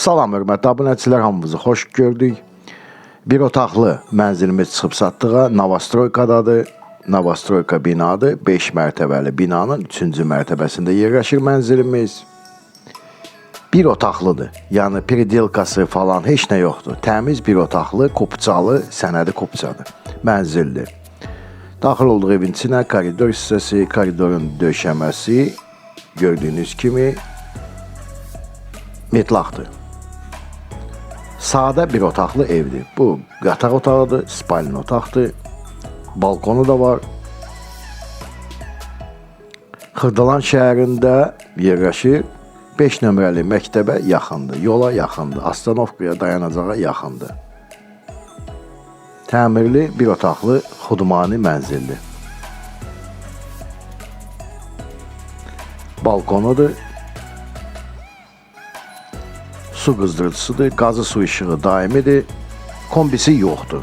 Salam hörmətli abunəçilər, hamınızı xoş gördük. Bir otaqlı mənzilimiz çıxıb satdığa Novostroykadadır. Novostroyka binadır. 5 mərtəbəli binanın 3-cü mərtəbəsində yerləşir mənzilimiz. Bir otaqlıdır. Yəni pridelkası falan heç nə yoxdur. Təmiz bir otaqlı, kopçalı, sənədi kopçadır. Mənzildir. Daxil olduğu evin içinə koridor hissəsi, koridorun döşəməsi gördüyünüz kimi metlaqdır. Sadə bir otaqlı evdir. Bu yataq otağıdır, spalin otaqdır. Balkonu da var. Xırdalan şəhərində yerləşir. 5 nömrəli məktəbə yaxındır, yola yaxındır, Astanovkaya dayanacağa yaxındır. Təmirli bir otaqlı xudmani mənzildir. Balkonudur. Su qızdırıcısıdır, qazı su işığı daimidir. Kombisi yoxdur.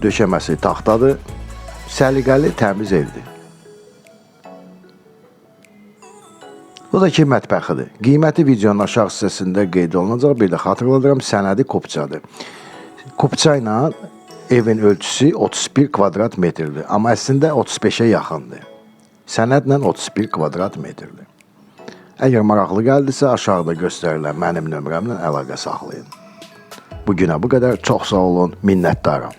Döşəməsi taxtadır. Səliqəli, təmiz evdir. Bu da ki mətbəxidir. Qiyməti videonun aşağı hissəsində qeyd olunacaq. Bir də xatırladıram, sənədi kopçadır. Kopça ilə evin ölçüsü 31 kvadrat metrdir. Amma əslində 35-ə yaxındır. Sənədlə 31 kvadrat metrdir. Əgər maraqlı gəldisə, aşağıda göstərilən mənim nömrəmlə əlaqə saxlayın. Bu günə bu qədər. Çox sağ olun, minnətdaram.